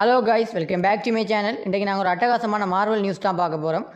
Hello guys welcome back to my channel இன்றைக்கி நாங்கள் ஒரு அட்டகாசமான மார்வல் நியூஸ் தான் பார்க்க போகிறோம்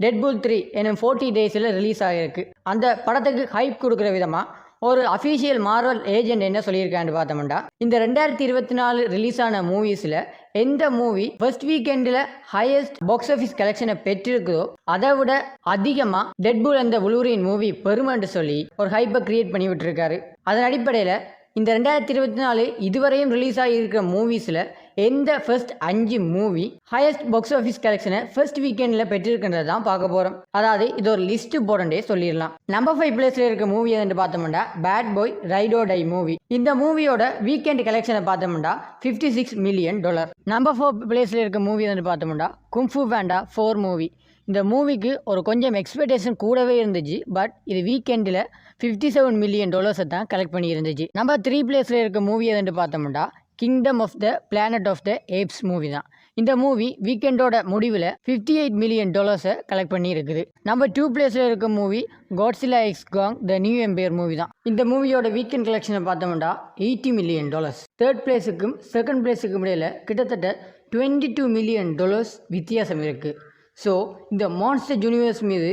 டெட்புல் த்ரீ எனும் ஃபோர்ட்டி டேஸில் ரிலீஸ் ஆகிருக்கு அந்த படத்துக்கு ஹைப் கொடுக்குற விதமாக ஒரு அஃபீஷியல் மார்வல் ஏஜென்ட் என்ன சொல்லியிருக்கான்னு பார்த்தோம்னா இந்த ரெண்டாயிரத்தி இருபத்தி நாலு ரிலீஸ் ஆன மூவிஸில் எந்த மூவி ஃபர்ஸ்ட் வீக்கெண்டில் ஹையஸ்ட் பாக்ஸ் ஆஃபீஸ் கலெக்ஷனை பெற்றிருக்குதோ அதை விட அதிகமாக டெட்பூல் அந்த உளுரின் மூவி பெருமைன்னு சொல்லி ஒரு ஹைப்பை கிரியேட் பண்ணி விட்டுருக்காரு. அதன் அடிப்படையில் இந்த ரெண்டாயிரத்தி இருபத்தி நாலு இதுவரையும் ரிலீஸ் ஆகியிருக்கிற மூவிஸில் எந்த ஃபர்ஸ்ட் அஞ்சு மூவி ஹையஸ்ட் பாக்ஸ் ஆஃபீஸ் கலெக்ஷனை ஃபர்ஸ்ட் வீக்கெண்டில் பெற்றிருக்கின்றது தான் பார்க்க போகிறோம் அதாவது இது ஒரு லிஸ்ட் போடண்டே சொல்லிடலாம். நம்பர் ஃபைவ் பிளேஸில் இருக்க மூவி எதுன்னு பார்த்தோம்னா bad boy ride or die movie இந்த மூவியோட வீக்கெண்ட் கலெக்ஷனை பார்த்தோம்னா fifty six million dollar number four பிளேஸில் இருக்க மூவி எதுன்னு பார்த்தோம்னா கும்ஃபு வேண்டா ஃபோர் மூவி இந்த மூவிக்கு ஒரு கொஞ்சம் எக்ஸ்பெக்டேஷன் கூடவே இருந்துச்சு பட் இது வீக்கெண்டில் ஃபிஃப்டி செவன் மில்லியன் டாலர்ஸை தான் கலெக்ட் பண்ணி இருந்துச்சு நம்ம த்ரீ பிளேஸில் இருக்க மூவி எதுன்னு பார்த்தோம்னா kingdom of the planet of the apes movie தான். இந்த மூவி வீக்கெண்டோட முடிவில் ஃபிஃப்டி எயிட் மில்லியன் டாலர்ஸை கலெக்ட் பண்ணியிருக்குது. நம்ம டூ பிளேஸில் இருக்க movie Godzilla x Kong the new empire movie தான். இந்த மூவியோட வீக்கெண்ட் கலெக்ஷனை பார்த்தோம்னா எயிட்டி மில்லியன் டாலர்ஸ் தேர்ட் பிளேஸுக்கும் செகண்ட் பிளேஸுக்கும் இடையில் கிட்டத்தட்ட டுவெண்ட்டி டூ மில்லியன் டாலர்ஸ் வித்தியாசம் இருக்குது ஸோ இந்த மான்ஸ்டர் யூனிவர்ஸ் மீது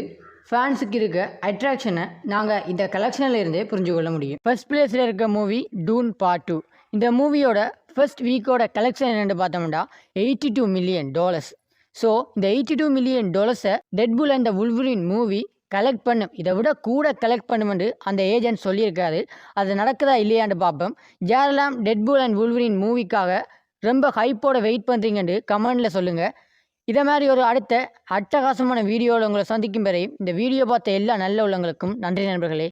ஃபேன்ஸுக்கு இருக்க அட்ராக்ஷனை நாங்கள் இந்த கலெக்ஷனில் இருந்தே புரிஞ்சு கொள்ள முடியும். ஃபர்ஸ்ட் பிளேஸில் இருக்க மூவி டூன் பார்ட் டூ இந்த மூவியோட ஃபர்ஸ்ட் வீக்கோட கலெக்ஷன் என்னென்னு பார்த்தோம்னா eighty two million dollars so இந்த eighty two million டாலர்ஸை Deadpool and Wolverine movie collect பண்ணும். இதை விட கூட கலெக்ட் பண்ணுமென்று அந்த ஏஜென்ட் சொல்லியிருக்காரு. அது நடக்குதா இல்லையான்னு பார்ப்போம். ஜேரலாம் டெட்புல் அண்ட் உல்வரின் மூவிக்காக ரொம்ப ஹைப்போட வெயிட் பண்ணுறீங்கன்னு கமெண்டில் சொல்லுங்கள் இதை மாதிரி ஒரு அடுத்த அட்டகாசமான வீடியோவில் உங்களை சந்திக்கும் வரை இந்த வீடியோ பார்த்த எல்லா நல்ல உள்ளங்களுக்கும் நன்றி நண்பர்களே.